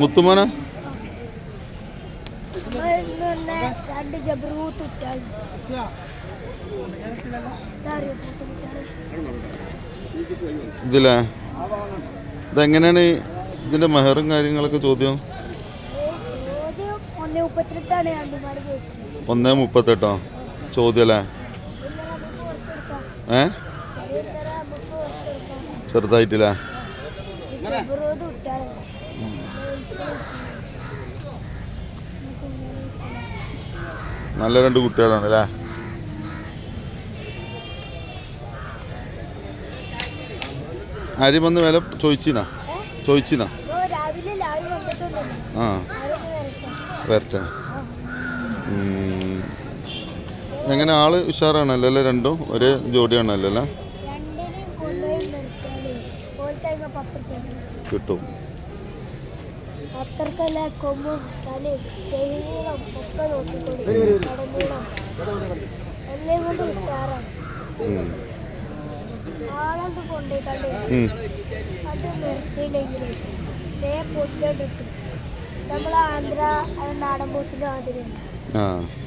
മുത്തുമോന? ഇതില്ലേ ഇതെങ്ങനെയാണ് ഇതിന്റെ മെഹറും കാര്യങ്ങളൊക്കെ ചോദ്യം? ഒന്നേ മുപ്പത്തെട്ടോ? ചോദ്യം അല്ലേ ഏ ചെറുതായിട്ടില്ലേ? നല്ല രണ്ട് കുട്ടികളാണ് അല്ലേ? ആര് വന്ന് വില ചോദിച്ചിനാ? ചോദിച്ചിനാ? ആ. വരട്ടെ. എങ്ങനെ ആൾ ഉഷാറാണല്ലോ അല്ലേ രണ്ടും? ഒരേ ജോഡിയാണല്ലോ അല്ലേ? കിട്ടും. അത്രക്കല്ല കൊമ്പും തലയും ചെവിനീളം ഒക്കെ നോക്കിക്കൊണ്ട് കടനീളം എല്ലാം കൊണ്ട് ഉഷാറാണ്. ഉം. ആളണ്ട് കൊണ്ടുപോയിക്കണ്ട് ഉം. അത് നിർത്തിയില്ലെങ്കിൽ ദേ പൊട്ടിട്ട് നമ്മൾ ആന്ധ്ര നാടൻ പോത്തിന്റെ മാതിരിയല്ല. ആ.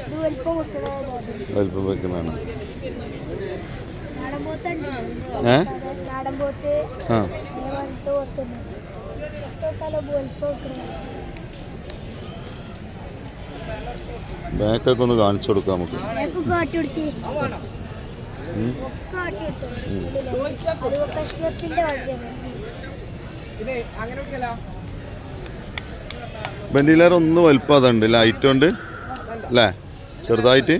ഇത് വലിപ്പം കിട്ടുന്നതാണ് വലിപ്പം വെക്കുന്നതാണ്. നാടൻ പോത്തുണ്ട് നാടൻ പോത്ത് വലുത്ത് പോത്തുണ്ട് ബാക്കൊക്കെ ഒന്ന് കാണിച്ചു കൊടുക്കാം നമുക്ക്. വെന്റിലേർ ഒന്ന് വലുപ്പം അതുണ്ട്. ലൈറ്റ് ഉണ്ട്. അല്ലേ? ചെറുതായിട്ട്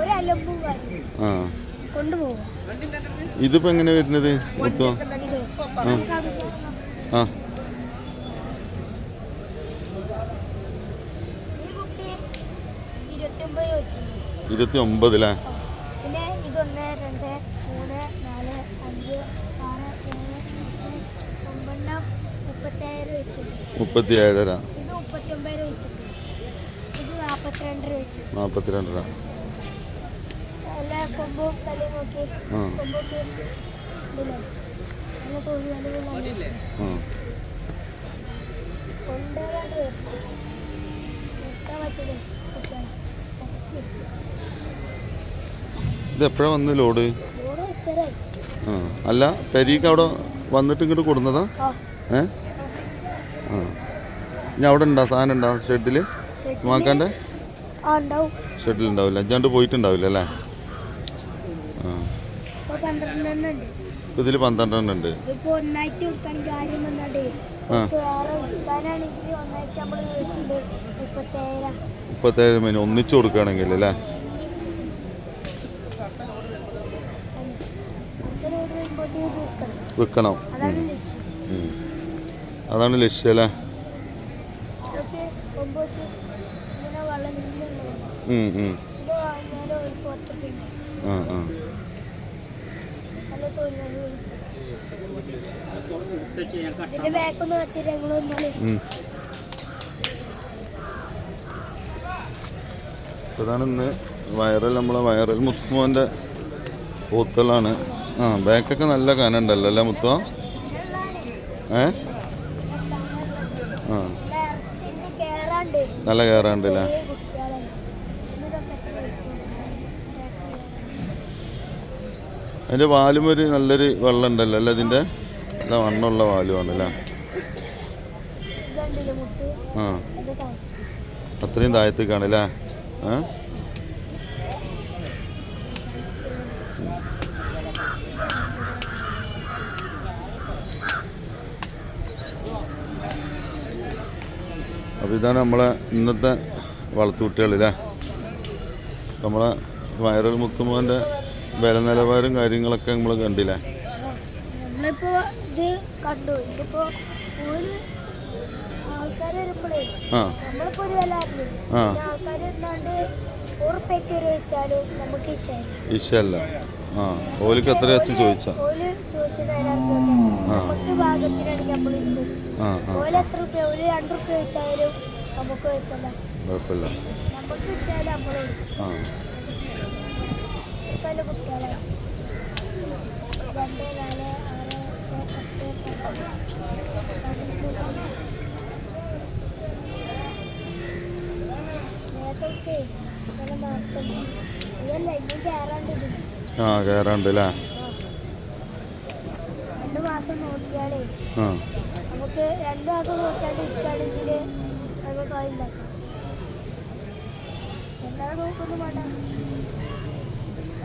ഒരലമ്പും കാര്യം ആ കൊണ്ടുപോകും ഇതിപ്പോ എങ്ങനെ വരുന്നത് മൊത്തം ഇത് ആ ഈ കുട്ടി ഇരുപത്തൊമ്പത് ചോദിച്ചിട്ടുണ്ട് ഇരുപത്തി ഒമ്പതില്ലേ പിന്നെ ഇതൊന്ന് രണ്ട് മൂന്ന് എങ്ങനെ വരുന്നത്? മൊത്തം? ആ. ഒമ്പതെണ്ണം മുപ്പത്തേഴ് വെച്ചിട്ടുണ്ട് മുപ്പത്തി ഏഴര നാൽപ്പത്തിരണ്ട് രൂപ ഇത് എപ്പോഴാ വന്ന് ലോഡ്? ആ. അല്ല പെരീക്ക് അവിടെ വന്നിട്ട് ഇങ്ങോട്ട് കൊടുന്നതാ? ആ. ഏ? ആ. ഇനി അവിടെ ഉണ്ടാ സാധനം ഉണ്ടാ ഷെഡിൽ? സ്മാക്കാന്റെ ഷെഡിൽ ഉണ്ടാവില്ല. അഞ്ചാണ്ട് പോയിട്ടുണ്ടാവില്ല അല്ലേ ആ ഇപ്പൊ പന്ത്രണ്ടെണ്ണം ഉണ്ട് ഇപ്പം ഇതിൽ പന്ത്രണ്ടെണ്ണം ഉണ്ട് ഇതിപ്പോ ഒന്നായിട്ട് വിൽക്കാണെങ്കിൽ ആരും വന്നാണ്ടേ ആ നമുക്ക് വേറെ വിൽക്കാനാണെങ്കിൽ പന്ത്രണ്ട് നമ്മൾ വെച്ചിട്ടുണ്ട് മുപ്പത്തേഴ് മീൻ ഒന്നിച്ചു കൊടുക്കുകയാണെങ്കിൽ അല്ലേ? വിൽക്കണം. അതാണ്. ലക്ഷ്യം. അല്ലേ? ആ കൊമ്പോട്ട് ഇങ്ങനെ വെള്ളം നിന്നുണ്ടാവും ഉം, ഉം. ഇത് വാങ്ങിയാൽ ഒരു പത്ത് പിന്നെ ആ ആ ഇതാണ് ഇന്ന് വൈറൽ നമ്മളെ വയറൽ മുത്തുമോന്റെ പൂത്തലാണ്. ആ ബാക്കൊക്കെ നല്ല കനുണ്ടല്ലോ അല്ലേ മുത്തോ? ഏ? ആ. നല്ല കയറാണ്ടല്ലേ കുട്ടികളല്ലേ ഇതൊക്കെ എത്ര വലിപ്പം? അതിന്റെ വാലും ഒരു നല്ലൊരു വെള്ളം ഉണ്ടല്ലോ അല്ലേ ഇതിന്റെ നല്ല വണ്ണമുള്ള വാലുമാണ് അല്ലേ ആ. അത്രയും താഴത്തേക്കാണ് അല്ലേ? ഏ അപ്പോൾ ഇതാണ് നമ്മളെ ഇന്നത്തെ വളർത്തുകുട്ടികളില്ലേ നമ്മളെ വൈറൽ മുത്തുമോന്റെ വില നിലവാരം കാര്യങ്ങളൊക്കെ നമ്മൾ കണ്ടില്ലേ? നമ്മളിപ്പോ ഇത് കണ്ടു. ഇതിപ്പോ ഒരു ആൾക്കാർ വരുമ്പോഴേ ആ. നമ്മളിപ്പോ ഒരു വില അറിഞ്ഞു. ആ. ആൾക്കാർ ഇരുന്നാണ്ട് ഉറുപ്പൊക്കെ വെച്ചാലും നമുക്ക് ആ. ഓലിക്ക് എത്ര വെച്ച് ചോദിച്ചാ? കുഴപ്പമില്ല. ആ. പല കുട്ടികളാണ് രണ്ട് നാല് ആറ് പത്ത് നേരത്തെ നല്ല മാസം ഇതല്ല ഇന്നും കയറാണ്ട് ആ കയറാണ്ട് അല്ലേ രണ്ട് മാസം നോക്കിയാലേ നമുക്ക് രണ്ട് മാസം നോക്കിയാണ്ട് ഇരിക്കുകയാണെങ്കിൽ നമുക്ക് ഉണ്ടാക്കാം എന്താണ് നോക്കൊന്നും വേണ്ട.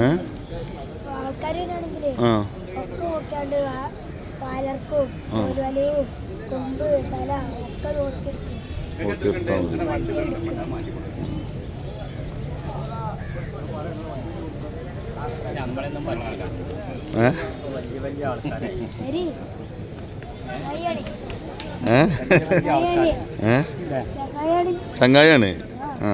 ഏ? ചങ്ങായിയാണ്. ചങ്ങായാണ് ആ.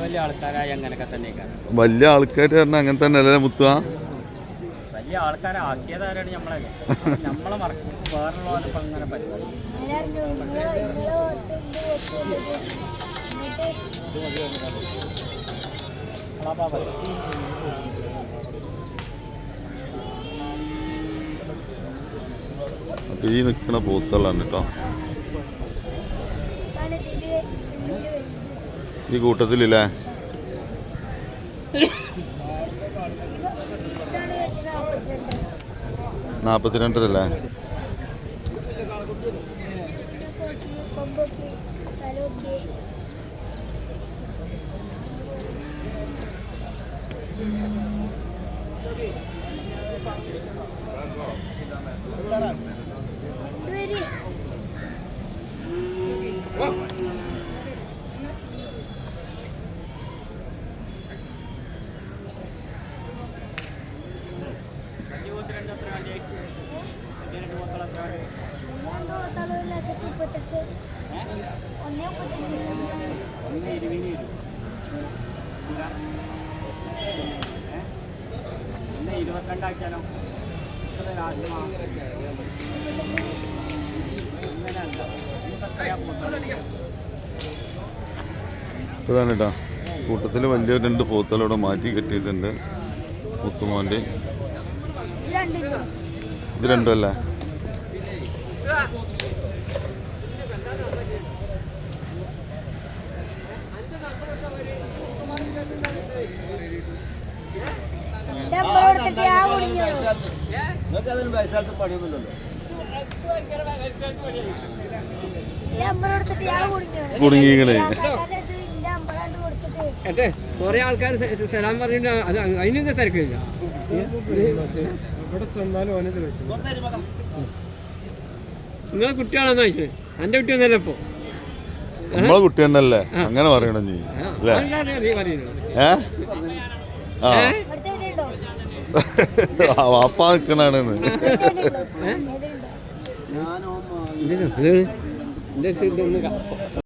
വലിയ ആൾക്കാരായ അങ്ങനെയൊക്കെ വലിയ ആൾക്കാർ പറഞ്ഞാൽ അങ്ങനെ തന്നെ അല്ലേ മുത്തുക വലിയ ആൾക്കാരെ ആക്കിയതാരാണ് നമ്മളെ? നമ്മളെ മറക്കും. അങ്ങനെ പറ്റും. അപ്പോൾ ഈ നിൽക്കുന്ന പോത്തള്ളാണ് കേട്ടോ ആണ് ഇതിൽ ഇതിൽ വെച്ചത്. ഈ കൂട്ടത്തിലില്ലേ? നാൽപ്പത്തിരണ്ടരല്ലേ കൊമ്പൊക്കെ തലൊക്കെ വരി ഒന്നാം തോത്താൾ ഒരു ലക്ഷത്തി മുപ്പത്തെട്ട് ഒന്നേ മുപ്പത്തെട്ട് ഇരുപത്തിരണ്ടാക്കിയാലോ ഇത്ര രാജ്യമാ. ഇങ്ങനെ ഉണ്ടോ ഇനിയിപ്പോ എത്രയാ പോകുന്നത്? ഇതാണ് കേട്ടോ കൂട്ടത്തിൽ വലിയ രണ്ട് പോത്തുകളവിടെ മാറ്റി കെട്ടിയിട്ടുണ്ട്. മുത്തുമോന്റെ ഇത് രണ്ടും അല്ലേ? എന്റെ നിങ്ങൾക്ക് അതിന് വയസ്സാത്ത പണിയൊന്നുമില്ലല്ലോ. എന്റെ. എന്റെ കൊടുത്തിട്ട് എന്നിട്ട് കുറെ ആൾക്കാർ സലാം പറഞ്ഞിട്ട് അത് അതിനെന്താ തിരക്കില്ല. കൊണ്ടുവരും മകം നിങ്ങളെ കുട്ടിയാണെന്ന് ചോദിച്ചത് എന്റെ കുട്ടിയൊന്നല്ല ഇപ്പോ? നമ്മളെ കുട്ടി തന്നെയല്ലേ അങ്ങനെ പറയണം നീ? അല്ലേ? നീ പറയുന്നത്? ഏ? ആ, വാപ്പ നിൽക്കണാണെന്ന് ഏതുണ്ടോ ഞാനോ ഇതിന്